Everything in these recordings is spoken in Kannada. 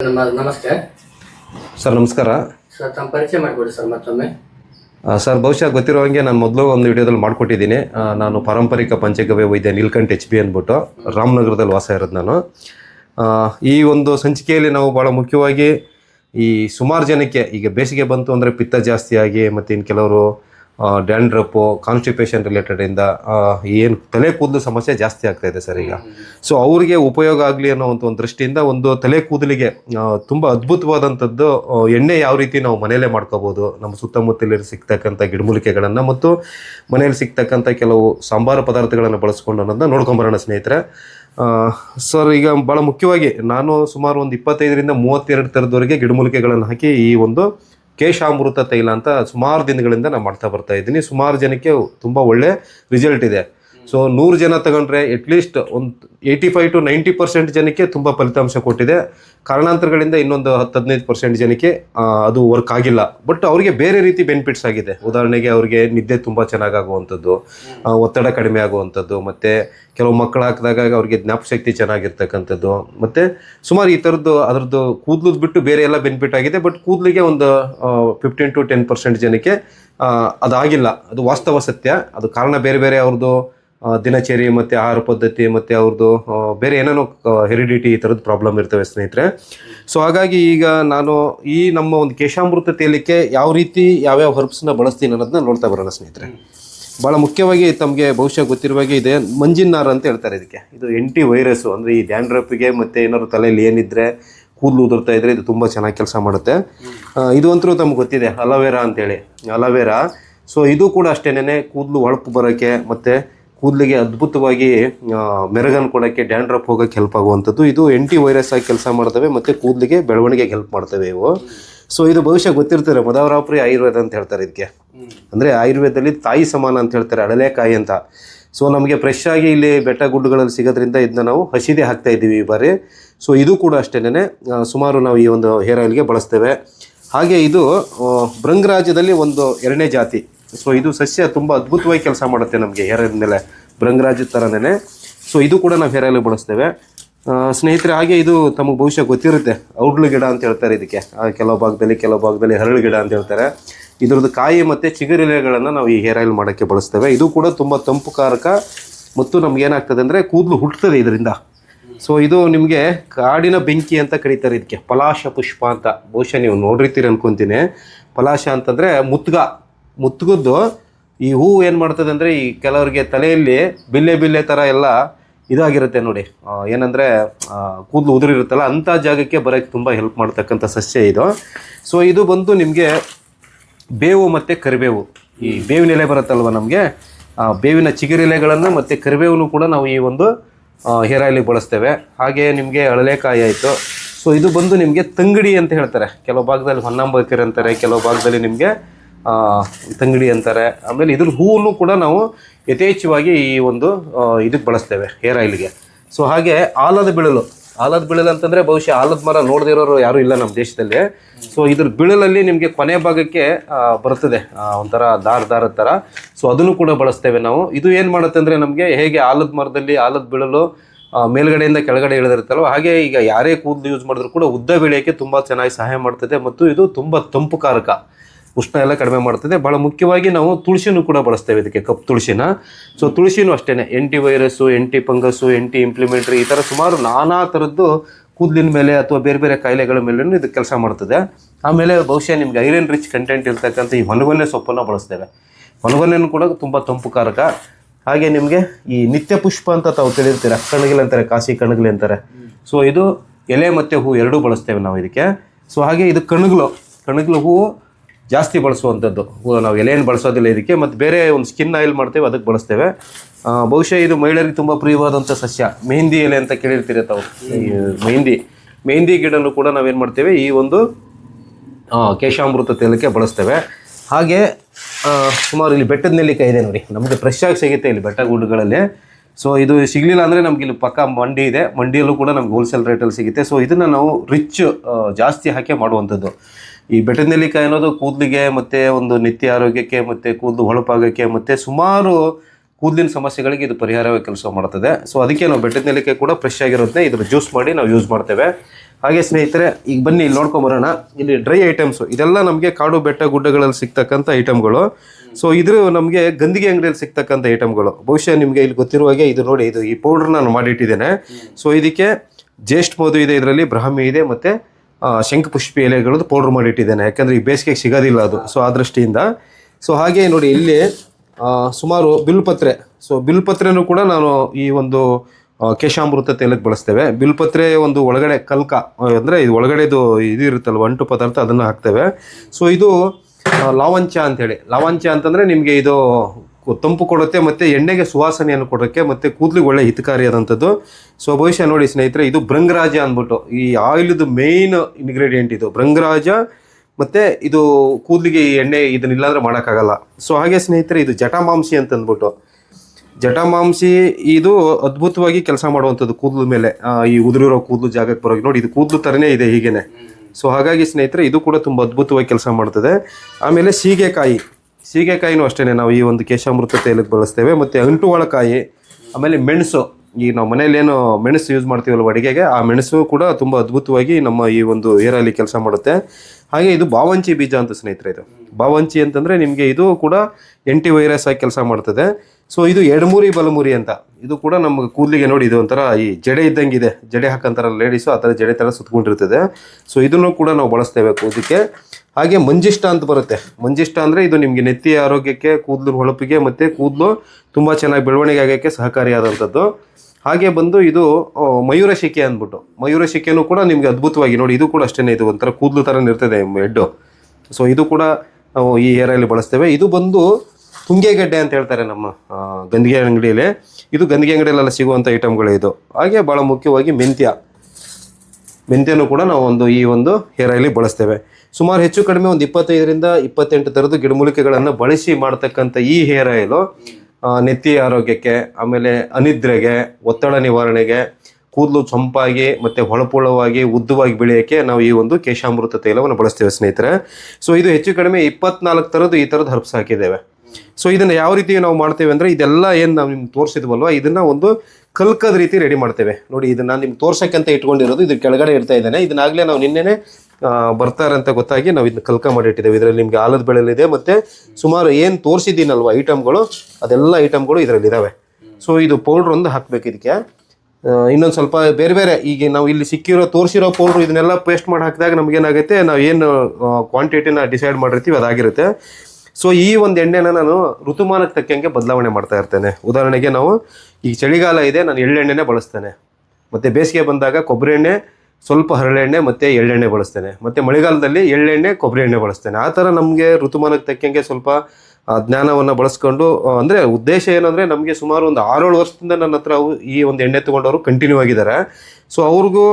ನಮ್ಮ ನಮಸ್ತೆ. ಸರ್ ನಮಸ್ಕಾರ. ಸರ್ ತಮ್ಮ ಪರಿಚಯ ಮಾಡಿಕೊಡಿ ಸರ್ ಮತ್ತೊಮ್ಮೆ. ಆ, ಸರ್ ಬಹುಶಃ ಗೊತ್ತಿರೋ ಹಾಗೆ ನಾನು ಮೊದಲು ಒಂದು ವಿಡಿಯೋದಲ್ಲಿ ಮಾಡ್ಕೊಟ್ಟಿದ್ದೀನಿ. ಆ, ನಾನು ಪಾರಂಪರಿಕ ಪಂಚಗವ್ಯ ವೈದ್ಯ ನೀಲ್ಕಂಠ್ ಎಚ್ ಬಿ ಅಂದ್ಬಿಟ್ಟು ರಾಮನಗರದಲ್ಲಿ ವಾಸ ಇರೋದು ನಾನು. ಆ, ಈ ಒಂದು ಸಂಚಿಕೆಯಲ್ಲಿ ನಾವು ಭಾಳ ಮುಖ್ಯವಾಗಿ ಈ ಸುಮಾರು ಜನಕ್ಕೆ ಈಗ ಬೇಸಿಗೆ ಬಂತು ಅಂದರೆ ಪಿತ್ತ ಜಾಸ್ತಿಯಾಗಿ ಆಗಿ ಮತ್ತು ಇನ್ನು ಕೆಲವರು ಡ್ಯಾಂಡ್ರಪ್ಪು ಕಾನ್ಸ್ಟಿಪೇಷನ್ ರಿಲೇಟೆಡ್ ಇಂದ ಏನು ತಲೆ ಕೂದಲು ಸಮಸ್ಯೆ ಜಾಸ್ತಿ ಆಗ್ತಾ ಇದೆ ಸರ್ ಈಗ. ಸೊ ಅವರಿಗೆ ಉಪಯೋಗ ಆಗಲಿ ಅನ್ನೋ ಒಂದು ದೃಷ್ಟಿಯಿಂದ ಒಂದು ತಲೆ ಕೂದಲಿಗೆ ತುಂಬ ಅದ್ಭುತವಾದಂಥದ್ದು ಎಣ್ಣೆ ಯಾವ ರೀತಿ ನಾವು ಮನೆಯಲ್ಲೇ ಮಾಡ್ಕೋಬೋದು, ನಮ್ಮ ಸುತ್ತಮುತ್ತಲ ಸಿಗ್ತಕ್ಕಂಥ ಗಿಡಮೂಲಿಕೆಗಳನ್ನು ಮತ್ತು ಮನೆಯಲ್ಲಿ ಸಿಗ್ತಕ್ಕಂಥ ಕೆಲವು ಸಾಂಬಾರು ಪದಾರ್ಥಗಳನ್ನು ಬಳಸ್ಕೊಂಡು ಅನ್ನೋದನ್ನ ನೋಡ್ಕೊಂಬರೋಣ ಸ್ನೇಹಿತರೆ. ಸರ್, ಈಗ ಭಾಳ ಮುಖ್ಯವಾಗಿ ನಾನು ಸುಮಾರು ಒಂದು ಇಪ್ಪತ್ತೈದರಿಂದ ಮೂವತ್ತೆರಡು ಥರದವರೆಗೆ ಗಿಡಮೂಲಿಕೆಗಳನ್ನು ಹಾಕಿ ಈ ಒಂದು ಕೇಶಾಮೃತ ತೈಲ ಅಂತ ಸುಮಾರು ದಿನಗಳಿಂದ ನಾನು ಮಾಡ್ತಾ ಬರ್ತಾ ಇದ್ದೀನಿ. ಸುಮಾರು ಜನಕ್ಕೆ ತುಂಬ ಒಳ್ಳೆ ರಿಸಲ್ಟ್ ಇದೆ. ಸೊ ನೂರು ಜನ ತಗೊಂಡ್ರೆ ಅಟ್ಲೀಸ್ಟ್ ಒಂದು eighty five to ninety percent ಜನಕ್ಕೆ ತುಂಬ ಫಲಿತಾಂಶ ಕೊಟ್ಟಿದೆ. ಕಾರಣಾಂತರಗಳಿಂದ ಇನ್ನೊಂದು ಹತ್ತು, ಹದಿನೈದು ಪರ್ಸೆಂಟ್ ಜನಕ್ಕೆ ಅದು ವರ್ಕ್ ಆಗಿಲ್ಲ. ಬಟ್ ಅವರಿಗೆ ಬೇರೆ ರೀತಿ ಬೆನಿಫಿಟ್ಸ್ ಆಗಿದೆ. ಉದಾಹರಣೆಗೆ ಅವರಿಗೆ ನಿದ್ದೆ ತುಂಬ ಚೆನ್ನಾಗಾಗುವಂಥದ್ದು ಒತ್ತಡ ಕಡಿಮೆ ಆಗುವಂಥದ್ದು, ಮತ್ತು ಕೆಲವು ಮಕ್ಕಳು ಹಾಕಿದಾಗ ಅವ್ರಿಗೆ ಜ್ಞಾಪಶಕ್ತಿ ಚೆನ್ನಾಗಿರ್ತಕ್ಕಂಥದ್ದು, ಮತ್ತು ಸುಮಾರು ಈ ಥರದ್ದು ಅದರದ್ದು ಕೂದಲು ಬಿಟ್ಟು ಬೇರೆ ಎಲ್ಲ ಬೆನಿಫಿಟ್ ಆಗಿದೆ. ಬಟ್ ಕೂದಲಿಗೆ ಒಂದು ಫಿಫ್ಟೀನ್ ಟು ಟೆನ್ ಪರ್ಸೆಂಟ್ ಜನಕ್ಕೆ ಅದಾಗಿಲ್ಲ. ಅದು ವಾಸ್ತವ ಸತ್ಯ. ಅದು ಕಾರಣ ಬೇರೆ ಬೇರೆ ಅವ್ರದ್ದು ದಿನಚರಿ ಮತ್ತು ಆಹಾರ ಪದ್ಧತಿ ಮತ್ತು ಅವ್ರದ್ದು ಬೇರೆ ಏನೇನೋ ಹೆರಿಡಿಟಿ ಈ ಥರದ್ದು ಪ್ರಾಬ್ಲಮ್ ಇರ್ತವೆ ಸ್ನೇಹಿತರೆ. ಸೊ ಹಾಗಾಗಿ ಈಗ ನಾನು ಈ ನಮ್ಮ ಒಂದು ಕೇಶಾಮೃತ ತೇಲಿಕ್ಕೆ ಯಾವ ರೀತಿ ಯಾವ್ಯಾವ ಹರ್ಬ್ಸ್ನ ಬಳಸ್ತೀನಿ ಅನ್ನೋದನ್ನ ನೋಡ್ತಾ ಬರೋಣ ಸ್ನೇಹಿತರೆ. ಭಾಳ ಮುಖ್ಯವಾಗಿ ತಮಗೆ ಬಹುಶಃ ಗೊತ್ತಿರುವಾಗೆ ಇದೆ ಮಂಜಿನಾರ್ ಅಂತ ಹೇಳ್ತಾರೆ ಇದಕ್ಕೆ. ಇದು ಎಂಟಿ ವೈರಸ್ಸು ಅಂದರೆ ಈ ಡ್ಯಾಂಡ್ರಪ್ಪಿಗೆ ಮತ್ತು ಏನಾದ್ರು ತಲೆಯಲ್ಲಿ ಏನಿದ್ರೆ ಕೂದಲು ಉದುರ್ತಾ ಇದ್ರೆ ಇದು ತುಂಬ ಚೆನ್ನಾಗಿ ಕೆಲಸ ಮಾಡುತ್ತೆ. ಇದು ಅಂತೂ ತಮ್ಗೆ ಗೊತ್ತಿದೆ, ಅಲೋವೆರಾ ಅಂತೇಳಿ, ಅಲೋವೆರಾ. ಸೊ ಇದು ಕೂಡ ಅಷ್ಟೇನೆ ಕೂದಲು ಹೊಳಪು ಬರೋಕ್ಕೆ ಮತ್ತು ಕೂದಲಿಗೆ ಅದ್ಭುತವಾಗಿ ಮೆರಗನ್ ಮೆರಗನ್ನು ಕೊಡೋಕ್ಕೆ ಡ್ಯಾಂಡ್ರಪ್ ಹೋಗೋಕ್ಕೆ ಹೆಲ್ಪ್ ಆಗುವಂಥದ್ದು. ಇದು ಎಂಟಿ ವೈರಸ್ ಆಗಿ ಕೆಲಸ ಮಾಡ್ತವೆ ಮತ್ತು ಕೂದಲಿಗೆ ಬೆಳವಣಿಗೆಗೆ ಹೆಲ್ಪ್ ಮಾಡ್ತವೆ ಇವು. ಸೊ ಇದು ಬಹುಶಃ ಗೊತ್ತಿರ್ತಾರೆ ಮದವರಾಪ್ರಿ ಆಯುರ್ವೇದ ಅಂತ ಹೇಳ್ತಾರೆ ಇದಕ್ಕೆ ಅಂದರೆ ಆಯುರ್ವೇದದಲ್ಲಿ ತಾಯಿ ಸಮಾನ ಅಂತ ಹೇಳ್ತಾರೆ ಅಳಲೆಕಾಯಿ ಅಂತ. ಸೊ ನಮಗೆ ಫ್ರೆಶ್ ಆಗಿ ಇಲ್ಲಿ ಬೆಟ್ಟ ಗುಡ್ಡಗಳಲ್ಲಿ ಸಿಗೋದ್ರಿಂದ ಇದನ್ನ ನಾವು ಹಸಿದೆ ಹಾಕ್ತಾ ಇದ್ದೀವಿ ಈ ಬಾರಿ. ಸೊ ಇದು ಕೂಡ ಅಷ್ಟೇನೆ ಸುಮಾರು ನಾವು ಈ ಒಂದು ಹೇರ್ ಆಯಿಲ್ಗೆ ಬಳಸ್ತೇವೆ. ಹಾಗೆ ಇದು ಭೃಂಗರಾಜ್ಯದಲ್ಲಿ ಒಂದು ಎರಡನೇ ಜಾತಿ. ಸೊ ಇದು ಸಸ್ಯ ತುಂಬ ಅದ್ಭುತವಾಗಿ ಕೆಲಸ ಮಾಡುತ್ತೆ ನಮಗೆ ಹೇರ್ ಆಯಿಲ್ ಮೇಲೆ ಭೃಂಗರಾಜ್ಯದ ಥರನೇ ಸೊ ಇದು ಕೂಡ ನಾವು ಹೇರ್ ಆಯಿಲ್ ಬಳಸ್ತೇವೆ ಸ್ನೇಹಿತರೆ, ಹಾಗೆ ಇದು ತಮಗೆ ಬಹುಶಃ ಗೊತ್ತಿರುತ್ತೆ. ಔಡ್ಲು ಗಿಡ ಅಂತ ಹೇಳ್ತಾರೆ ಇದಕ್ಕೆ. ಕೆಲವು ಭಾಗದಲ್ಲಿ ಕೆಲವು ಭಾಗದಲ್ಲಿ ಹರಳು ಗಿಡ ಅಂತ ಹೇಳ್ತಾರೆ. ಇದರದ್ದು ಕಾಯಿ ಮತ್ತು ಚಿಗುರಿಲೆಗಳನ್ನು ನಾವು ಈ ಹೇರ್ ಆಯಿಲ್ ಮಾಡೋಕ್ಕೆ ಬಳಸ್ತೇವೆ. ಇದು ಕೂಡ ತುಂಬ ತಂಪುಕಾರಕ ಮತ್ತು ನಮ್ಗೆ ಏನಾಗ್ತದೆ ಅಂದರೆ ಕೂದಲು ಹುಟ್ಟುತ್ತದೆ ಇದರಿಂದ. ಸೊ ಇದು ನಿಮಗೆ ಕಾಡಿನ ಬೆಂಕಿ ಅಂತ ಕರೀತಾರೆ ಇದಕ್ಕೆ. ಪಲಾಶ ಪುಷ್ಪ ಅಂತ. ಬಹುಶಃ ನೀವು ನೋಡಿರ್ತೀರಿ ಅನ್ಕೊಂತೀನಿ. ಪಲಾಶ ಅಂತಂದರೆ ಮುತ್ಗ. ಮುತ್ಗದ್ದು ಈ ಹೂವು ಏನು ಮಾಡ್ತದೆ ಅಂದರೆ ಈ ಕೆಲವರಿಗೆ ತಲೆಯಲ್ಲಿ ಬಿಲ್ಲೆ ಬಿಲ್ಲೆ ಥರ ಎಲ್ಲ ಇದಾಗಿರುತ್ತೆ ನೋಡಿ. ಏನಂದರೆ ಕೂದಲು ಉದುರಿರುತ್ತಲ್ಲ ಅಂಥ ಜಾಗಕ್ಕೆ ಬರೋಕ್ಕೆ ತುಂಬ ಹೆಲ್ಪ್ ಮಾಡ್ತಕ್ಕಂಥ ಸಸ್ಯ ಇದು. ಸೊ ಇದು ಬಂದು ನಿಮಗೆ ಬೇವು ಮತ್ತು ಕರಿಬೇವು. ಈ ಬೇವಿನ ಎಲೆ ಬರುತ್ತಲ್ವ ನಮಗೆ? ಬೇವಿನ ಚಿಗುರೆಲೆಗಳನ್ನು ಮತ್ತು ಕರಿಬೇವನ್ನು ಕೂಡ ನಾವು ಈ ಒಂದು ಹೇರ್ ಆಯಿಲಿಗೆ ಬಳಸ್ತೇವೆ. ಹಾಗೆ ನಿಮಗೆ ಅಳಲೆಕಾಯಿ ಆಯಿತು. ಸೊ ಇದು ಬಂದು ನಿಮಗೆ ತಂಗಡಿ ಅಂತ ಹೇಳ್ತಾರೆ. ಕೆಲವು ಭಾಗದಲ್ಲಿ ಹೊನ್ನಂಬಕರ್ ಅಂತಾರೆ, ಕೆಲವು ಭಾಗದಲ್ಲಿ ನಿಮಗೆ ತಂಗಡಿ ಅಂತಾರೆ. ಆಮೇಲೆ ಇದ್ರ ಹೂವನ್ನು ಕೂಡ ನಾವು ಯಥೇಚ್ಛವಾಗಿ ಈ ಒಂದು ಇದಕ್ಕೆ ಬಳಸ್ತೇವೆ ಹೇರ್ ಆಯಿಲ್ಗೆ ಸೊ ಹಾಗೆ ಆಲದ ಬಿಳಲು. ಆಲದ ಬಿಳಲು ಅಂತಂದರೆ ಬಹುಶಃ ಆಲದ ಮರ ನೋಡದೇ ಇರೋರು ಯಾರು ಇಲ್ಲ ನಮ್ಮ ದೇಶದಲ್ಲಿ. ಸೊ ಇದ್ರ ಬಿಳಲಲ್ಲಿ ನಿಮಗೆ ಕೊನೆ ಭಾಗಕ್ಕೆ ಬರ್ತದೆ ಒಂಥರ ದಾರ ದಾರದ ಥರ ಸೊ ಅದನ್ನು ಕೂಡ ಬಳಸ್ತೇವೆ ನಾವು. ಇದು ಏನು ಮಾಡುತ್ತೆ ಅಂದರೆ ನಮಗೆ ಹೇಗೆ ಆಲದ ಮರದಲ್ಲಿ ಆಲದ ಬಿಳಲು ಮೇಲ್ಗಡೆಯಿಂದ ಕೆಳಗಡೆ ಇಳಿದಿರುತ್ತಲ್ವ? ಹಾಗೆ ಈಗ ಯಾರೇ ಕೂದಲು ಯೂಸ್ ಮಾಡಿದ್ರು ಕೂಡ ಉದ್ದ ಬೆಳೆಯೋಕ್ಕೆ ತುಂಬ ಚೆನ್ನಾಗಿ ಸಹಾಯ ಮಾಡ್ತದೆ ಮತ್ತು ಇದು ತುಂಬ ತಂಪುಕಾರಕ. ಉಷ್ಣ ಎಲ್ಲ ಕಡಿಮೆ ಮಾಡ್ತದೆ ಭಾಳ ಮುಖ್ಯವಾಗಿ ನಾವು ತುಳಸಿನೂ ಕೂಡ ಬಳಸ್ತೇವೆ ಇದಕ್ಕೆ, ಕಪ್ ತುಳಸಿನ. ಸೊ ತುಳಸಿನೂ ಅಷ್ಟೇ ಎಂಟಿ ವೈರಸ್ಸು ಎಂಟಿ ಫಂಗಸ್ಸು ಎಂಟಿ ಇಂಪ್ಲಿಮೆಂಟ್ರಿ ಈ ಥರ ಸುಮಾರು ನಾನಾ ಥರದ್ದು ಕೂದಲಿನ ಮೇಲೆ ಅಥವಾ ಬೇರೆ ಬೇರೆ ಕಾಯಿಲೆಗಳ ಮೇಲೂ ಇದು ಕೆಲಸ ಮಾಡ್ತದೆ. ಆಮೇಲೆ ಬಹುಶಃ ನಿಮ್ಗೆ ಐರನ್ ರಿಚ್ ಕಂಟೆಂಟ್ ಇರ್ತಕ್ಕಂಥ ಈ ಹೊನಗೊನ್ನೆ ಸೊಪ್ಪನ್ನು ಬಳಸ್ತೇವೆ. ಹೊನಗೊನ್ನೆನೂ ಕೂಡ ತುಂಬ ತಂಪುಕಾರಕ ಹಾಗೆ ನಿಮಗೆ ಈ ನಿತ್ಯ ಪುಷ್ಪ ಅಂತ ತಾವು ತಿಳಿದಿರ್ತೀರ ಕಣಗಿಲೆ ಅಂತಾರೆ ಕಾಸಿ ಕಣಗಿಲೆ ಅಂತಾರೆ. ಸೊ ಇದು ಎಲೆ ಮತ್ತು ಹೂ ಎರಡೂ ಬಳಸ್ತೇವೆ ನಾವು ಇದಕ್ಕೆ. ಸೊ ಹಾಗೆ ಇದು ಕಣಗ್ಲು, ಕಣಗಲು ಹೂವು ಜಾಸ್ತಿ ಬಳಸುವಂಥದ್ದು. ನಾವು ಎಲೆಯನ್ನು ಬಳಸೋದಿಲ್ಲ ಇದಕ್ಕೆ, ಮತ್ತು ಬೇರೆ ಒಂದು ಸ್ಕಿನ್ ಆಯಿಲ್ ಮಾಡ್ತೇವೆ, ಅದಕ್ಕೆ ಬಳಸ್ತೇವೆ. ಬಹುಶಃ ಇದು ಮಹಿಳೆಯರಿಗೆ ತುಂಬ ಪ್ರಿಯವಾದಂಥ ಸಸ್ಯ, ಮೆಹಂದಿ ಎಲೆ ಅಂತ ಕೇಳಿರ್ತೀರ ತಾವು. ಮೆಹಂದಿ ಮೆಹಂದಿ ಗಿಡನೂ ಕೂಡ ನಾವೇನು ಮಾಡ್ತೇವೆ, ಈ ಒಂದು ಕೇಶಾಮೃತ ತೇಲಕ್ಕೆ ಬಳಸ್ತೇವೆ. ಹಾಗೆ ಸುಮಾರು ಇಲ್ಲಿ ಬೆಟ್ಟದ ನೆಲ್ಲಿಕಾಯಿ ಇದೆ ನೋಡಿ. ನಮಗೆ ಫ್ರೆಶ್ ಆಗಿ ಸಿಗುತ್ತೆ ಇಲ್ಲಿ ಬೆಟ್ಟ ಗುಡ್ಡಗಳಲ್ಲಿ. ಸೊ ಇದು ಸಿಗಲಿಲ್ಲ ಅಂದರೆ ನಮ್ಗೆ ಇಲ್ಲಿ ಪಕ್ಕ ಮಂಡಿ ಇದೆ. ಮಂಡಿಯಲ್ಲೂ ಕೂಡ ನಮ್ಗೆ ಹೋಲ್ಸೇಲ್ ರೇಟಲ್ಲಿ ಸಿಗುತ್ತೆ. ಸೊ ಇದನ್ನು ನಾವು ರಿಚ್ ಜಾಸ್ತಿ ಹಾಕಿ ಮಾಡುವಂಥದ್ದು. ಈ ಬೆಟ್ಟದ ನೆಲ್ಲಿಕಾಯಿ ಅನ್ನೋದು ಕೂದಲಿಗೆ ಮತ್ತು ಒಂದು ನಿತ್ಯ ಆರೋಗ್ಯಕ್ಕೆ ಮತ್ತು ಕೂದಲು ಹೊಳಪಾಗೋಕ್ಕೆ ಮತ್ತು ಸುಮಾರು ಕೂದಲಿನ ಸಮಸ್ಯೆಗಳಿಗೆ ಇದು ಪರಿಹಾರವಾಗಿ ಕೆಲಸ ಮಾಡ್ತದೆ. ಸೊ ಅದಕ್ಕೆ ನಾವು ಬೆಟ್ಟದ ನೆಲ್ಲಿಕಾಯಿ ಕೂಡ ಫ್ರೆಶ್ ಆಗಿರುತ್ತೆ ಇದ್ರ ಜ್ಯೂಸ್ ಮಾಡಿ ನಾವು ಯೂಸ್ ಮಾಡ್ತೇವೆ. ಹಾಗೆ ಸ್ನೇಹಿತರೆ, ಈಗ ಬನ್ನಿ ಇಲ್ಲಿ ನೋಡ್ಕೊಂಬರೋಣ ಇಲ್ಲಿ ಡ್ರೈ ಐಟಮ್ಸು ಇದೆಲ್ಲ ನಮಗೆ ಕಾಡು ಬೆಟ್ಟ ಗುಡ್ಡಗಳಲ್ಲಿ ಸಿಗ್ತಕ್ಕಂಥ ಐಟಮ್ಗಳು ಸೊ ಇದ್ರ ನಮಗೆ ಗಂದಿಗೆ ಅಂಗಡಿಯಲ್ಲಿ ಸಿಗ್ತಕ್ಕಂಥ ಐಟಮ್ಗಳು ಬಹುಶಃ ನಿಮಗೆ ಇಲ್ಲಿ ಗೊತ್ತಿರುವ ಹಾಗೆ ಇದು ನೋಡಿ, ಇದು ಈ ಪೌಡ್ರ್ ನಾನು ಮಾಡಿಟ್ಟಿದ್ದೇನೆ. ಸೊ ಇದಕ್ಕೆ ಜ್ಯೇಷ್ಠ ಮಧು ಇದೆ, ಇದರಲ್ಲಿ ಬ್ರಾಹ್ಮಿ ಇದೆ ಮತ್ತು ಶಂಖಪುಷ್ಪಿ ಎಲೆಗಳದ್ದು ಪೌಡ್ರ್ ಮಾಡಿ ಇಟ್ಟಿದ್ದೇನೆ. ಯಾಕಂದರೆ ಈ ಬೇಸಿಗೆಗೆ ಸಿಗೋದಿಲ್ಲ ಅದು. ಸೊ ಆ ದೃಷ್ಟಿಯಿಂದ. ಸೊ ಹಾಗೆ ನೋಡಿ, ಇಲ್ಲಿ ಸುಮಾರು ಬಿಲ್ಪತ್ರೆ. ಸೊ ಬಿಲ್ಪತ್ರೆನೂ ಕೂಡ ನಾನು ಈ ಒಂದು ಕೇಶಾಮೃತ ತೈಲಕ್ಕೆ ಬಳಸ್ತೇವೆ. ಬಿಲ್ಪತ್ರೆ ಒಂದು ಒಳಗಡೆ ಕಲ್ಕ, ಅಂದರೆ ಇದು ಒಳಗಡೆದು ಇದು ಇರುತ್ತಲ್ಲ ಒಂಟು ಪದಾರ್ಥ ಅದನ್ನು ಹಾಕ್ತೇವೆ. ಸೊ ಇದು ಲಾವಂಚ ಅಂತೇಳಿ. ಲಾವಂಚ ಅಂತಂದರೆ ನಿಮಗೆ ಇದು ತಂಪು ಕೊಡುತ್ತೆ ಮತ್ತು ಎಣ್ಣೆಗೆ ಸುವಾಸನೆಯನ್ನು ಕೊಡೋಕ್ಕೆ ಮತ್ತು ಕೂದಲಿಗೆ ಒಳ್ಳೆ ಹಿತಕಾರಿಯಾದಂಥದ್ದು. ಸೊ ಬಹುಶಃ ನೋಡಿ ಸ್ನೇಹಿತರೆ, ಇದು ಭೃಂಗರಾಜ ಅಂದ್ಬಿಟ್ಟು ಈ ಆಯಿಲ್ದು ಮೇಯ್ನ್ ಇಂಗ್ರೀಡಿಯೆಂಟ್ ಇದು. ಭೃಂಗರಾಜ ಮತ್ತು ಇದು ಕೂದಲಿಗೆ ಈ ಎಣ್ಣೆ ಇದನ್ನಿಲ್ಲಾಂದ್ರೆ ಮಾಡೋಕ್ಕಾಗಲ್ಲ. ಸೊ ಹಾಗೆ ಸ್ನೇಹಿತರೆ, ಇದು ಜಟಾಮಾಂಸಿ ಅಂತಂದ್ಬಿಟ್ಟು. ಜಟಾಮಾಂಸಿ ಇದು ಅದ್ಭುತವಾಗಿ ಕೆಲಸ ಮಾಡುವಂಥದ್ದು ಕೂದಲು ಮೇಲೆ. ಈ ಉದುರಿರೋ ಕೂದಲು ಜಾಗಕ್ಕೆ ಬರೋಗಿ ನೋಡಿ, ಇದು ಕೂದಲು ಥರನೇ ಇದೆ ಹೀಗೇನೆ. ಸೊ ಹಾಗಾಗಿ ಸ್ನೇಹಿತರೆ, ಇದು ಕೂಡ ತುಂಬ ಅದ್ಭುತವಾಗಿ ಕೆಲಸ ಮಾಡ್ತದೆ. ಆಮೇಲೆ ಸೀಗೆಕಾಯಿ. ಸೀಗೆಕಾಯಿನೂ ಅಷ್ಟೇ ನಾವು ಈ ಒಂದು ಕೇಶಾಮೃತ ತೈಲಕ್ಕೆ ಬಳಸ್ತೇವೆ ಮತ್ತು ಅಂಟುವಳಕಾಯಿ ಆಮೇಲೆ ಮೆಣಸು. ಈ ನಾವು ಮನೇಲೇನು ಮೆಣಸು ಯೂಸ್ ಮಾಡ್ತೀವಲ್ಲ ಅಡುಗೆಗೆ, ಆ ಮೆಣಸು ಕೂಡ ತುಂಬ ಅದ್ಭುತವಾಗಿ ನಮ್ಮ ಈ ಒಂದು ಏರಲ್ಲಿ ಕೆಲಸ ಮಾಡುತ್ತೆ. ಹಾಗೆ ಇದು ಬಾವಂಚಿ ಬೀಜ ಅಂತ ಸ್ನೇಹಿತರೆ ಇದು. ಬಾವಂಚಿ ಅಂತಂದರೆ ನಿಮಗೆ ಇದು ಕೂಡ ಎಂಟಿ ವೈರಸ್ ಆಗಿ ಕೆಲಸ ಮಾಡ್ತದೆ. ಸೊ ಇದು ಎಡಮೂರಿ ಬಲಮೂರಿ ಅಂತ. ಇದು ಕೂಡ ನಮಗೆ ಕೂದಲಿಗೆ ನೋಡಿ ಇದು ಒಂಥರ ಈ ಜಡೆ ಇದ್ದಂಗೆ ಇದೆ ಜಡೆ ಹಾಕಂತಾರ ಲೇಡೀಸು ಆ ಥರ ಜಡೆ ಥರ ಸುತ್ತಕೊಂಡಿರ್ತದೆ ಸೊ ಇದನ್ನು ಕೂಡ ನಾವು ಬಳಸ್ತೇವೆ ಕೂದಲಿಕ್ಕೆ. ಹಾಗೆ ಮಂಜಿಷ್ಟ ಅಂತ ಬರುತ್ತೆ. ಮಂಜಿಷ್ಟ ಅಂದರೆ ಇದು ನಿಮಗೆ ನೆತ್ತಿ ಆರೋಗ್ಯಕ್ಕೆ, ಕೂದಲು ಹೊಳಪಿಗೆ ಮತ್ತು ಕೂದಲು ತುಂಬ ಚೆನ್ನಾಗಿ ಬೆಳವಣಿಗೆ ಆಗೋಕ್ಕೆ ಸಹಕಾರಿಯಾದಂಥದ್ದು. ಹಾಗೆ ಬಂದು ಇದು ಮಯೂರ ಶಿಕೆ ಅಂದ್ಬಿಟ್ಟು. ಮಯೂರ ಶಿಕೆನೂ ಕೂಡ ನಿಮಗೆ ಅದ್ಭುತವಾಗಿ ನೋಡಿ, ಇದು ಕೂಡ ಅಷ್ಟೇ ಇದು ಒಂಥರ ಕೂದಲು ಥರ ಇರ್ತದೆ ಹೆಡ್ಡು. ಸೊ ಇದು ಕೂಡ ನಾವು ಈ ಏರಿಯಲ್ಲಿ ಬಳಸ್ತೇವೆ. ಇದು ಬಂದು ತುಂಗೆಗಡ್ಡೆ ಅಂತ ಹೇಳ್ತಾರೆ ನಮ್ಮ ಗಂದಿಗೆ ಅಂಗಡಿಯಲ್ಲಿ ಇದು ಗಂದಿಗೆ ಅಂಗಡಿಯಲ್ಲೆಲ್ಲ ಸಿಗುವಂಥ ಐಟಮ್ಗಳು ಇದು. ಹಾಗೆ ಭಾಳ ಮುಖ್ಯವಾಗಿ ಮೆಂತ್ಯ. ಮೆಂತ್ಯನು ಕೂಡ ನಾವು ಒಂದು ಈ ಒಂದು ಹೇರ್ ಆಯಿಲಿ ಬಳಸ್ತೇವೆ. ಸುಮಾರು ಹೆಚ್ಚು ಕಡಿಮೆ ಒಂದು ಇಪ್ಪತ್ತೈದರಿಂದ ಇಪ್ಪತ್ತೆಂಟು ಥರದ ಗಿಡಮೂಲಿಕೆಗಳನ್ನು ಬಳಸಿ ಮಾಡ್ತಕ್ಕಂಥ ಈ ಹೇರ್ ಆಯಿಲು ನೆತ್ತಿ ಆರೋಗ್ಯಕ್ಕೆ, ಆಮೇಲೆ ಅನಿದ್ರೆಗೆ, ಒತ್ತಡ ನಿವಾರಣೆಗೆ, ಕೂದಲು ಚೊಂಪಾಗಿ ಮತ್ತು ಹೊಳಪುಳವಾಗಿ ಉದ್ದವಾಗಿ ಬೆಳೆಯೋಕ್ಕೆ ನಾವು ಈ ಒಂದು ಕೇಶಾಮೃತ ತೈಲವನ್ನು ಬಳಸ್ತೇವೆ ಸ್ನೇಹಿತರೆ. ಸೊ ಇದು ಹೆಚ್ಚು ಕಡಿಮೆ ಇಪ್ಪತ್ನಾಲ್ಕು ಥರದ್ದು ಈ ಥರದ್ದು ಹರ್ಬ್ಸ್ ಹಾಕಿದ್ದೇವೆ. ಸೊ ಇದನ್ನು ಯಾವ ರೀತಿ ನಾವು ಮಾಡ್ತೇವೆ ಅಂದರೆ ಇದೆಲ್ಲ ಏನು ನಾವು ನಿಮ್ಗೆ ತೋರಿಸಿದ್ವಲ್ವ? ಇದನ್ನು ಒಂದು ಕಲ್ಕದ ರೀತಿ ರೆಡಿ ಮಾಡ್ತೇವೆ. ನೋಡಿ, ಇದನ್ನು ನಿಮ್ಗೆ ತೋರ್ಸಕ್ಕಂತ ಇಟ್ಕೊಂಡಿರೋದು, ಇದ್ರ ಕೆಳಗಡೆ ಇಡ್ತಾ ಇದ್ದಾನೆ. ಇದನ್ನಾಗಲೇ ನಾವು ನಿನ್ನೆನೆ ಬರ್ತಾರೆ ಅಂತ ಗೊತ್ತಾಗಿ ನಾವು ಇದನ್ನ ಕಲ್ಕ ಮಾಡಿಟ್ಟಿದ್ದೇವೆ. ಇದರಲ್ಲಿ ನಿಮಗೆ ಆಲದ ಬೆಳೆಯಲ್ಲಿದೆ ಮತ್ತು ಸುಮಾರು ಏನು ತೋರಿಸಿದ್ದೀನಲ್ವ ಐಟಮ್ಗಳು, ಅದೆಲ್ಲ ಐಟಮ್ಗಳು ಇದರಲ್ಲಿದ್ದಾವೆ ಸೊ ಇದು ಪೌಡ್ರ್ ಒಂದು ಹಾಕ್ಬೇಕು ಇದಕ್ಕೆ ಇನ್ನೊಂದು ಸ್ವಲ್ಪ ಬೇರೆ ಬೇರೆ, ಈಗ ನಾವು ಇಲ್ಲಿ ಸಿಕ್ಕಿರೋ, ತೋರಿಸಿರೋ ಪೌಡ್ರು ಇದನ್ನೆಲ್ಲ ಪೇಸ್ಟ್ ಮಾಡಿ ಹಾಕಿದಾಗ ನಮಗೇನಾಗುತ್ತೆ ನಾವು ಏನು ಕ್ವಾಂಟಿಟಿನ ಡಿಸೈಡ್ ಮಾಡಿರ್ತೀವಿ, ಅದಾಗಿರುತ್ತೆ. ಸೊ ಈ ಒಂದು ಎಣ್ಣೆನ ನಾನು ಋತುಮಾನಕ್ಕೆ ತಕ್ಕಂಗೆ ಬದಲಾವಣೆ ಮಾಡ್ತಾ ಇರ್ತೇನೆ. ಉದಾಹರಣೆಗೆ ನಾವು ಈಗ ಚಳಿಗಾಲ ಇದೆ, ನಾನು ಎಳ್ಳೆಣ್ಣೆನೇ ಬಳಸ್ತೇನೆ. ಮತ್ತು ಬೇಸಿಗೆ ಬಂದಾಗ ಕೊಬ್ಬರಿ ಎಣ್ಣೆ, ಸ್ವಲ್ಪ ಹರಳೆಣ್ಣೆ ಮತ್ತು ಎಳ್ಳೆಣ್ಣೆ ಬಳಸ್ತೇನೆ. ಮತ್ತು ಮಳೆಗಾಲದಲ್ಲಿ ಎಳ್ಳೆಣ್ಣೆ, ಕೊಬ್ಬರಿ ಎಣ್ಣೆ ಬಳಸ್ತೇನೆ. ಆ ಥರ ನಮಗೆ ಋತುಮಾನಕ್ಕೆ ತಕ್ಕಂಗೆ ಸ್ವಲ್ಪ ಜ್ಞಾನವನ್ನು ಬಳಸ್ಕೊಂಡು, ಅಂದರೆ ಉದ್ದೇಶ ಏನಂದರೆ ನಮಗೆ ಸುಮಾರು ಒಂದು ಆರೇಳು ವರ್ಷದಿಂದ ನನ್ನ ಹತ್ರ ಅವು ಈ ಒಂದು ಎಣ್ಣೆ ತೊಗೊಂಡವರು ಕಂಟಿನ್ಯೂ ಆಗಿದ್ದಾರೆ ಸೊ ಅವ್ರಿಗೂ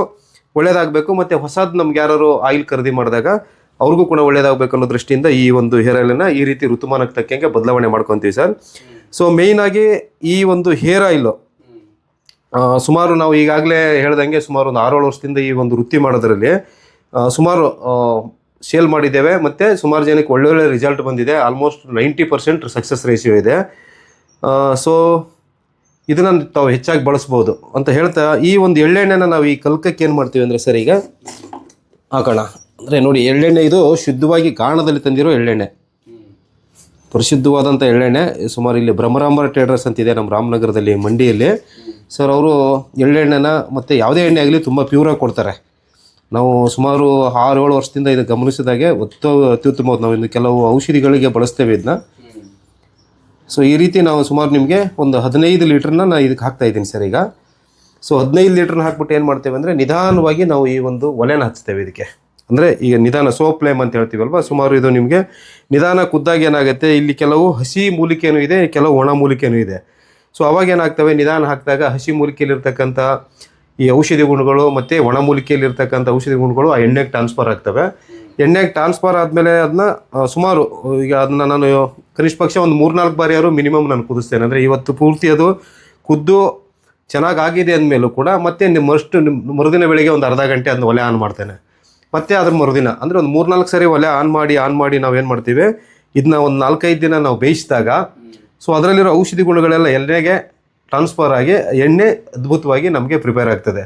ಒಳ್ಳೇದಾಗಬೇಕು, ಮತ್ತು ಹೊಸದು ನಮ್ಗೆ ಯಾರು ಆಯಿಲ್ ಖರೀದಿ ಮಾಡಿದಾಗ ಅವ್ರಿಗೂ ಕೂಡ ಒಳ್ಳೇದಾಗಬೇಕು ಅನ್ನೋ ದೃಷ್ಟಿಯಿಂದ ಈ ಒಂದು ಹೇರ್ ಆಯಿಲನ್ನು ಈ ರೀತಿ ಋತುಮಾನಕ್ಕೆ ತಕ್ಕಂಗೆ ಬದಲಾವಣೆ ಮಾಡ್ಕೊತೀವಿ ಸರ್. ಸೊ ಮೇಯ್ನಾಗಿ ಈ ಒಂದು ಹೇರ್ ಆಯಿಲು ಸುಮಾರು ನಾವು ಈಗಾಗಲೇ ಹೇಳ್ದಂಗೆ ಸುಮಾರು ಒಂದು ಆರೇಳು ವರ್ಷದಿಂದ ಈ ಒಂದು ವೃತ್ತಿ ಮಾಡೋದ್ರಲ್ಲಿ ಸುಮಾರು ಸೇಲ್ ಮಾಡಿದ್ದೇವೆ. ಮತ್ತು ಸುಮಾರು ಜನಕ್ಕೆ ಒಳ್ಳೊಳ್ಳೆ ರಿಸಲ್ಟ್ ಬಂದಿದೆ. Almost ninety percent success ratio ಇದೆ. ಸೊ ಇದನ್ನು ತಾವು ಹೆಚ್ಚಾಗಿ ಬಳಸ್ಬೋದು ಅಂತ ಹೇಳ್ತಾ ಈ ಒಂದು ಎಳ್ಳೆಣ್ಣೆನ ನಾವು ಈ ಕಲ್ಕಕ್ಕೆ ಏನು ಮಾಡ್ತೀವಿ ಅಂದರೆ ಸರ್ ಈಗ, ಹಾಕೋಣ. ಅಂದರೆ ನೋಡಿ ಎಳ್ಳೆಣ್ಣೆ ಇದು ಶುದ್ಧವಾಗಿ ಗಾಣದಲ್ಲಿ ತಂದಿರೋ ಎಳ್ಳೆಣ್ಣೆ. ಪ್ರಸಿದ್ಧವಾದಂಥ ಎಳ್ಳೆಣ್ಣೆ. ಸುಮಾರು ಇಲ್ಲಿ ಬ್ರಹ್ಮರಾಮರ ಟ್ರೇಡರ್ಸ್ ಅಂತಿದೆ ನಮ್ಮ ರಾಮನಗರದಲ್ಲಿ ಮಂಡಿಯಲ್ಲಿ ಸರ್, ಅವರು ಎಳ್ಳೆಣ್ಣೆನ ಮತ್ತು ಯಾವುದೇ ಎಣ್ಣೆ ಆಗಲಿ ತುಂಬ ಪ್ಯೂರಾಗಿ ಕೊಡ್ತಾರೆ. ನಾವು ಸುಮಾರು ಆರು ಏಳು ವರ್ಷದಿಂದ ಇದು ಗಮನಿಸಿದಾಗೆ ಒತ್ತು ಅತ್ಯುತ್ತಮವಾದ ನಾವು ಇನ್ನು ಕೆಲವು ಔಷಧಿಗಳಿಗೆ ಬಳಸ್ತೇವೆ ಇದನ್ನ ಸೊ ಈ ರೀತಿ ನಾವು ಸುಮಾರು ನಿಮಗೆ ಒಂದು ಹದಿನೈದು ಲೀಟ್ರನ್ನ ನಾನು ಇದಕ್ಕೆ ಹಾಕ್ತಾ ಇದ್ದೀನಿ ಸರ್ ಈಗ. ಸೊ ಹದಿನೈದು ಲೀಟ್ರನ್ನ ಹಾಕ್ಬಿಟ್ಟು ಏನು ಮಾಡ್ತೇವೆ ಅಂದರೆ ನಿಧಾನವಾಗಿ ನಾವು ಈ ಒಂದು ಒಲೆನ ಹಚ್ತೇವೆ ಇದಕ್ಕೆ. ಅಂದರೆ ಈಗ ನಿಧಾನ ಸೋಪ್ ಫ್ಲೇಮ್ ಅಂತ ಹೇಳ್ತೀವಲ್ವ? ಸುಮಾರು ಇದು ನಿಮಗೆ ನಿಧಾನ ಕುದ್ದಾಗ ಏನಾಗುತ್ತೆ? ಇಲ್ಲಿ ಕೆಲವು ಹಸಿ ಮೂಲಿಕೆನೂ ಇದೆ, ಕೆಲವು ಒಣ ಮೂಲಿಕೆನೂ ಇದೆ. ಸೊ ಅವಾಗ ಏನಾಗ್ತವೆ? ನಿಧಾನ ಹಾಕಿದಾಗ ಹಸಿ ಮೂಲಿಕೆಯಲ್ಲಿರ್ತಕ್ಕಂಥ ಈ ಔಷಧಿ ಗುಣಗಳು ಮತ್ತು ಒಣ ಮೂಲಿಕೆಯಲ್ಲಿರ್ತಕ್ಕಂಥ ಔಷಧಿ ಗುಣಗಳು ಆ ಎಣ್ಣೆಗೆ ಟ್ರಾನ್ಸ್ಫರ್ ಆಗ್ತವೆ. ಎಣ್ಣೆಗೆ ಟ್ರಾನ್ಸ್ಫರ್ ಆದಮೇಲೆ ಅದನ್ನ ಸುಮಾರು, ಈಗ ಅದನ್ನ ನಾನು ಕನಿಷ್ಠ ಪಕ್ಷ ಒಂದು ಮೂರ್ನಾಲ್ಕು ಬಾರಿ ಆದರೂ ಮಿನಿಮಮ್ ನಾನು ಕುದಿಸ್ತೇನೆ. ಅಂದರೆ ಇವತ್ತು ಪೂರ್ತಿ ಅದು ಕುದ್ದು ಚೆನ್ನಾಗಿ ಆಗಿದೆ ಅಂದಮೇಲೂ ಕೂಡ ಮತ್ತೆ ನಿಮ್ಮ ನಿಮ್ಮ ಮರುದಿನ ಬೆಳಿಗ್ಗೆ ಒಂದು ಅರ್ಧ ಗಂಟೆ ಅದನ್ನ ಒಲೆ ಆನ್ ಮಾಡ್ತೇನೆ. ಮತ್ತೆ ಅದ್ರ ಮರುದಿನ ಅಂದರೆ ಒಂದು ಮೂರ್ನಾಲ್ಕು ಸರಿ ಒಲೆ ಆನ್ ಮಾಡಿ ಆನ್ ಮಾಡಿ ನಾವು ಏನು ಮಾಡ್ತೀವಿ? ಇದನ್ನ ಒಂದು ನಾಲ್ಕೈದು ದಿನ ನಾವು ಬೇಯಿಸಿದಾಗ ಸೊ ಅದರಲ್ಲಿರೋ ಔಷಧಿ ಗುಣಗಳೆಲ್ಲ ಎಣ್ಣೆಗೆ ಟ್ರಾನ್ಸ್ಫರ್ ಆಗಿ ಎಣ್ಣೆ ಅದ್ಭುತವಾಗಿ ನಮಗೆ ಪ್ರಿಪೇರ್ ಆಗ್ತದೆ.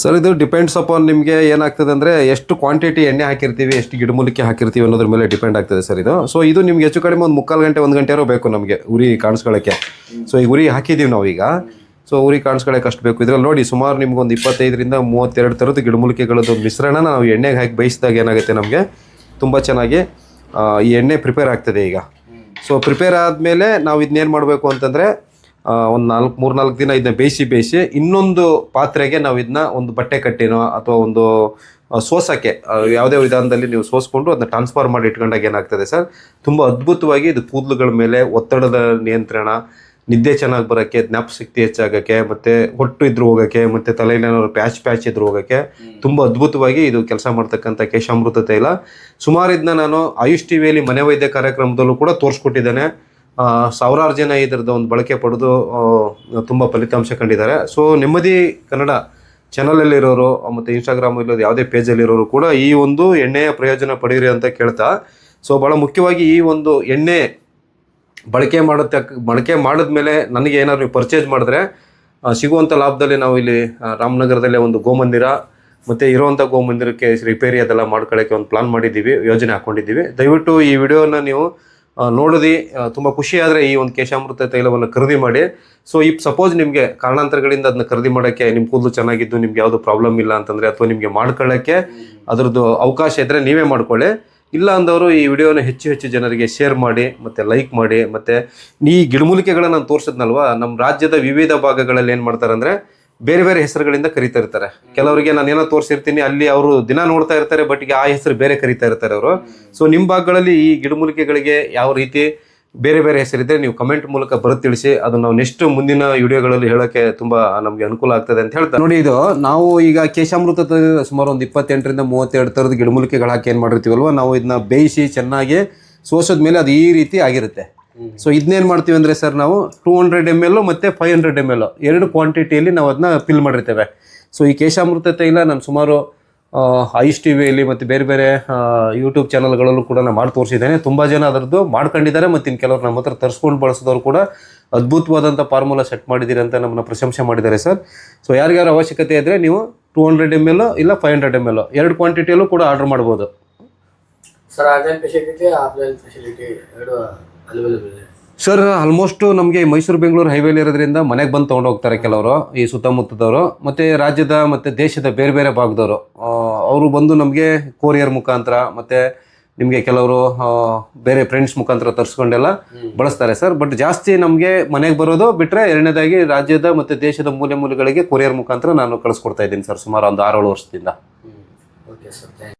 ಸರ್ ಇದು? ಡಿಪೆಂಡ್ಸ್ ಅಪಾನ್ ನಿಮಗೆ ಏನಾಗ್ತದೆ ಅಂದರೆ ಎಷ್ಟು ಕ್ವಾಂಟಿಟಿ ಎಣ್ಣೆ ಹಾಕಿರ್ತೀವಿ ಎಷ್ಟು ಗಿಡಮೂಲಿಕೆ ಹಾಕಿರ್ತೀವಿ ಅನ್ನೋದ್ರ ಮೇಲೆ ಡಿಪೆಂಡ್ ಆಗ್ತದೆ ಸರ್ ಇದು. ಸೊ ಇದು ನಿಮ್ಗೆ ಹೆಚ್ಚು ಕಡಿಮೆ ಒಂದು ಮುಕ್ಕಾಲು ಗಂಟೆ ಒಂದು ಗಂಟೆರೋ ಬೇಕು ನಮಗೆ ಉರಿ ಕಾಣಿಸ್ಕೊಳ್ಳೋಕ್ಕೆ. ಸೊ ಈಗ ಉರಿ ಹಾಕಿದ್ದೀವಿ ನಾವೀಗ. ಸೊ ಉರಿ ಕಾಣಿಸ್ಕೊಳ್ಳೋಕೆ ಅಷ್ಟು ಬೇಕು. ಇದ್ರಲ್ಲಿ ನೋಡಿ, ಸುಮಾರು ನಿಮ್ಗೆ ಒಂದು ಇಪ್ಪತ್ತೈದರಿಂದ ಮೂವತ್ತೆರಡು ಥರದ ಗಿಡಮೂಲಿಕೆಗಳದ್ದು ಮಿಶ್ರಣ ನಾವು ಎಣ್ಣೆಗೆ ಹಾಕಿ ಬೇಯಿಸಿದಾಗ ಏನಾಗುತ್ತೆ ನಮಗೆ? ತುಂಬ ಚೆನ್ನಾಗಿ ಈ ಎಣ್ಣೆ ಪ್ರಿಪೇರ್ ಆಗ್ತದೆ ಈಗ. ಸೊ ಪ್ರಿಪೇರ್ ಆದಮೇಲೆ ನಾವು ಇದನ್ನೇನು ಮಾಡಬೇಕು ಅಂತಂದರೆ ಒಂದು ನಾಲ್ಕು ಮೂರು ನಾಲ್ಕು ದಿನ ಇದನ್ನ ಬೇಯಿಸಿ ಬೇಯಿಸಿ, ಇನ್ನೊಂದು ಪಾತ್ರೆಗೆ ನಾವು ಇದನ್ನ ಒಂದು ಬಟ್ಟೆ ಕಟ್ಟಿನೋ ಅಥವಾ ಒಂದು ಸೋಸಕ್ಕೆ ಯಾವುದೇ ವಿಧಾನದಲ್ಲಿ ನೀವು ಸೋಸ್ಕೊಂಡು ಅದನ್ನ ಟ್ರಾನ್ಸ್ಫರ್ ಮಾಡಿ ಇಟ್ಕೊಂಡಾಗ ಏನಾಗ್ತದೆ ಸರ್? ತುಂಬ ಅದ್ಭುತವಾಗಿ ಇದು ಕೂದಲುಗಳ ಮೇಲೆ ಒತ್ತಡದ ನಿಯಂತ್ರಣ ನಿದ್ದೆ ಚೆನ್ನಾಗಿ ಬರೋಕ್ಕೆ ಜ್ಞಾಪಶಕ್ತಿ ಹೆಚ್ಚಾಗಕ್ಕೆ ಮತ್ತು ಹೊಟ್ಟು ಇದ್ರೂ ಹೋಗೋಕ್ಕೆ ಮತ್ತು ತಲೆಯಲ್ಲಿ ಏನಾದ್ರು ಪ್ಯಾಚ್ ಪ್ಯಾಚ್ ಇದ್ರು ಹೋಗೋಕ್ಕೆ ತುಂಬ ಅದ್ಭುತವಾಗಿ ಇದು ಕೆಲಸ ಮಾಡ್ತಕ್ಕಂಥ ಕೇಶಾಮೃತ ತೈಲ. ಸುಮಾರು ಇದನ್ನ ನಾನು ಆಯುಷ್ ಟಿವಿಯಲ್ಲಿ ಮನೆ ವೈದ್ಯ ಕಾರ್ಯಕ್ರಮದಲ್ಲೂ ಕೂಡ ತೋರಿಸ್ಕೊಟ್ಟಿದ್ದೇನೆ. ಸಾವಿರಾರು ಜನ ಇದರದ್ದು ಒಂದು ಬಳಕೆ ಪಡೆದು ತುಂಬ ಫಲಿತಾಂಶ ಕಂಡಿದ್ದಾರೆ. ಸೊ ನೆಮ್ಮದಿ ಕನ್ನಡ ಚಾನಲಲ್ಲಿರೋರು ಮತ್ತು ಇನ್ಸ್ಟಾಗ್ರಾಮ್ ಇಲ್ಲೋದು ಯಾವುದೇ ಪೇಜಲ್ಲಿರೋರು ಕೂಡ ಈ ಒಂದು ಎಣ್ಣೆಯ ಪ್ರಯೋಜನ ಪಡೆಯಿರಿ ಅಂತ ಕೇಳ್ತಾ. ಸೊ ಭಾಳ ಮುಖ್ಯವಾಗಿ ಈ ಒಂದು ಎಣ್ಣೆ ಬಳಕೆ ಮಾಡುತ್ತೆ, ಬಳಕೆ ಮಾಡಿದ್ಮೇಲೆ ನನಗೆ ಏನಾದರೂ ಪರ್ಚೇಸ್ ಮಾಡಿದ್ರೆ ಸಿಗುವಂಥ ಲಾಭದಲ್ಲಿ ನಾವು ಇಲ್ಲಿ ರಾಮನಗರದಲ್ಲೇ ಒಂದು ಗೋಮಂದಿರ, ಮತ್ತು ಇರುವಂಥ ಗೋಮಂದಿರಕ್ಕೆ ರಿಪೇರಿ ಅದೆಲ್ಲ ಮಾಡ್ಕೊಳ್ಳೋಕ್ಕೆ ಒಂದು ಪ್ಲಾನ್ ಮಾಡಿದ್ದೀವಿ, ಯೋಜನೆ ಹಾಕ್ಕೊಂಡಿದ್ದೀವಿ. ದಯವಿಟ್ಟು ಈ ವಿಡಿಯೋನ ನೀವು ನೋಡಿದಿ ತುಂಬ ಖುಷಿ ಆದರೆ ಈ ಒಂದು ಕೇಶಾಮೃತ ತೈಲವನ್ನು ಖರೀದಿ ಮಾಡಿ. ಸೊ ಈ ಸಪೋಸ್ ನಿಮಗೆ ಕಾರಣಾಂತರಗಳಿಂದ ಅದನ್ನ ಖರೀದಿ ಮಾಡೋಕ್ಕೆ ನಿಮ್ಮ ಕೂದಲು ಚೆನ್ನಾಗಿದ್ದು, ನಿಮ್ಗೆ ಯಾವುದು ಪ್ರಾಬ್ಲಮ್ ಇಲ್ಲ ಅಂತಂದರೆ, ಅಥವಾ ನಿಮಗೆ ಮಾಡ್ಕೊಳ್ಳೋಕ್ಕೆ ಅದರದ್ದು ಅವಕಾಶ ಇದ್ದರೆ ನೀವೇ ಮಾಡ್ಕೊಳ್ಳಿ. ಇಲ್ಲ ಅಂದವರು ಈ ವಿಡಿಯೋನ ಹೆಚ್ಚು ಹೆಚ್ಚು ಜನರಿಗೆ ಶೇರ್ ಮಾಡಿ, ಮತ್ತು ಲೈಕ್ ಮಾಡಿ, ಮತ್ತು ಈ ಗಿಡಮೂಲಿಕೆಗಳನ್ನ ನಾನು ತೋರಿಸಿದ್ನಲ್ವಾ ನಮ್ಮ ರಾಜ್ಯದ ವಿವಿಧ ಭಾಗಗಳಲ್ಲಿ ಏನು ಮಾಡ್ತಾರೆ ಅಂದರೆ ಬೇರೆ ಬೇರೆ ಹೆಸರುಗಳಿಂದ ಕರಿತಾ ಇರ್ತಾರೆ ಕೆಲವರಿಗೆ ನಾನು ಏನೋ ತೋರಿಸಿರ್ತೀನಿ, ಅಲ್ಲಿ ಅವರು ದಿನ ನೋಡ್ತಾ ಇರ್ತಾರೆ ಬಟ್ ಈಗ ಆ ಹೆಸರು ಬೇರೆ ಕರಿತಾ ಇರ್ತಾರೆ ಅವರು. ಸೊ ನಿಮ್ಮ ಭಾಗಗಳಲ್ಲಿ ಈ ಗಿಡಮೂಲಿಕೆಗಳಿಗೆ ಯಾವ ರೀತಿ ಬೇರೆ ಬೇರೆ ಹೆಸರಿದ್ರೆ ನೀವು ಕಮೆಂಟ್ ಮೂಲಕ ಬರ ತಿಳಿಸಿ ಅದು ನಾವು ನೆಕ್ಸ್ಟ್ ಮುಂದಿನ ವಿಡಿಯೋಗಳಲ್ಲಿ ಹೇಳೋಕೆ ತುಂಬಾ ನಮಗೆ ಅನುಕೂಲ ಆಗ್ತದೆ ಅಂತ ಹೇಳ್ತಾರೆ. ನೋಡಿ ಇದು ನಾವು ಈಗ ಕೇಶಾಮೃತ ಸುಮಾರು ಒಂದು ಇಪ್ಪತ್ತೆಂಟರಿಂದ ಮೂವತ್ತೆರಡು ಥರದ ಗಿಡಮೂಲಿಕೆಗಳು ಹಾಕಿ ಏನು ಮಾಡಿರ್ತೀವಲ್ವ ನಾವು ಇದನ್ನ ಬೇಯಿಸಿ ಚೆನ್ನಾಗಿ ಸೋಸೋದ ಮೇಲೆ ಅದು ಈ ರೀತಿ ಆಗಿರುತ್ತೆ. ಸೊ ಇದನ್ನೇನು ಮಾಡ್ತೀವಿ ಅಂದರೆ ಸರ್ ನಾವು ಟೂ ಹಂಡ್ರೆಡ್ ಎಂ ಎಲ್ ಮತ್ತು ಫೈವ್ ಹಂಡ್ರೆಡ್ ಎಂ ಎಲ್ ಎರಡು ಕ್ವಾಂಟಿಟಿಯಲ್ಲಿ ನಾವು ಅದನ್ನ ಫಿಲ್ ಮಾಡಿರ್ತೇವೆ. ಸೊ ಈ ಕೇಶಾಮೃತ ತೈಲ ನಾನು ಸುಮಾರು ಐಸ್ ಟಿ ವಿಯಲ್ಲಿ ಮತ್ತು ಬೇರೆ ಬೇರೆ ಯೂಟ್ಯೂಬ್ ಚಾನಲ್ಗಳಲ್ಲೂ ಕೂಡ ನಾನು ಮಾಡಿ ತೋರಿಸಿದ್ದೇನೆ ತುಂಬ ಜನ ಅದರದ್ದು ಮಾಡ್ಕೊಂಡಿದ್ದಾರೆ ಮತ್ತು ಇನ್ನು ಕೆಲವರು ನಮ್ಮ ಹತ್ರ ತರಿಸ್ಕೊಂಡು ಬಳಸಿದವರು ಕೂಡ ಅದ್ಭುತವಾದಂಥ ಫಾರ್ಮುಲಾ ಸೆಟ್ ಮಾಡಿದ್ದೀರಿ ಅಂತ ನಮ್ಮನ್ನ ಪ್ರಶಂಸೆ ಮಾಡಿದ್ದಾರೆ ಸರ್. ಸೊ ಯಾರಿಗಾರು ಅವಶ್ಯಕತೆ ಇದ್ದರೆ ನೀವು ಟೂ ಹಂಡ್ರೆಡ್ ಎಂ ಎಲ್ ಇಲ್ಲ ಫೈವ್ ಹಂಡ್ರೆಡ್ ಎಂ ಎಲ್ ಎರಡು ಕ್ವಾಂಟಿಟಿಯಲ್ಲೂ ಕೂಡ ಆರ್ಡರ್ ಮಾಡ್ಬೋದು. Sir online facility offline facility ಎರಡು ಅವೈಲೇಬಲ್ ಇದೆ. ಸರ್ ಆಲ್ಮೋಸ್ಟ್ ನಮಗೆ ಮೈಸೂರು ಬೆಂಗಳೂರು ಹೈವೇಲಿ ಇರೋದ್ರಿಂದ ಮನೆಗೆ ಬಂದು ತೊಗೊಂಡು ಹೋಗ್ತಾರೆ ಕೆಲವರು ಈ ಸುತ್ತಮುತ್ತದವರು ಮತ್ತು ರಾಜ್ಯದ ಮತ್ತು ದೇಶದ ಬೇರೆ ಬೇರೆ ಭಾಗದವರು. ಅವರು ಬಂದು ನಮಗೆ ಕೊರಿಯರ್ ಮುಖಾಂತರ ಮತ್ತು ನಿಮಗೆ ಕೆಲವರು ಬೇರೆ ಫ್ರೆಂಡ್ಸ್ ಮುಖಾಂತರ ತರಿಸ್ಕೊಂಡೆಲ್ಲ ಬಳಸ್ತಾರೆ ಸರ್ ಬಟ್ ಜಾಸ್ತಿ ನಮಗೆ ಮನೆಗೆ ಬರೋದು ಬಿಟ್ಟರೆ ಎರಡನೇದಾಗಿ ರಾಜ್ಯದ ಮತ್ತು ದೇಶದ ಮೂಲೆ ಮೂಲೆಗಳಿಗೆ ಕೊರಿಯರ್ ಮುಖಾಂತರ ನಾನು ಕಳಿಸ್ಕೊಡ್ತಾ ಇದ್ದೀನಿ ಸರ್ ಸುಮಾರು ಒಂದು ಆರೇಳು ವರ್ಷದಿಂದ. Okay sir thank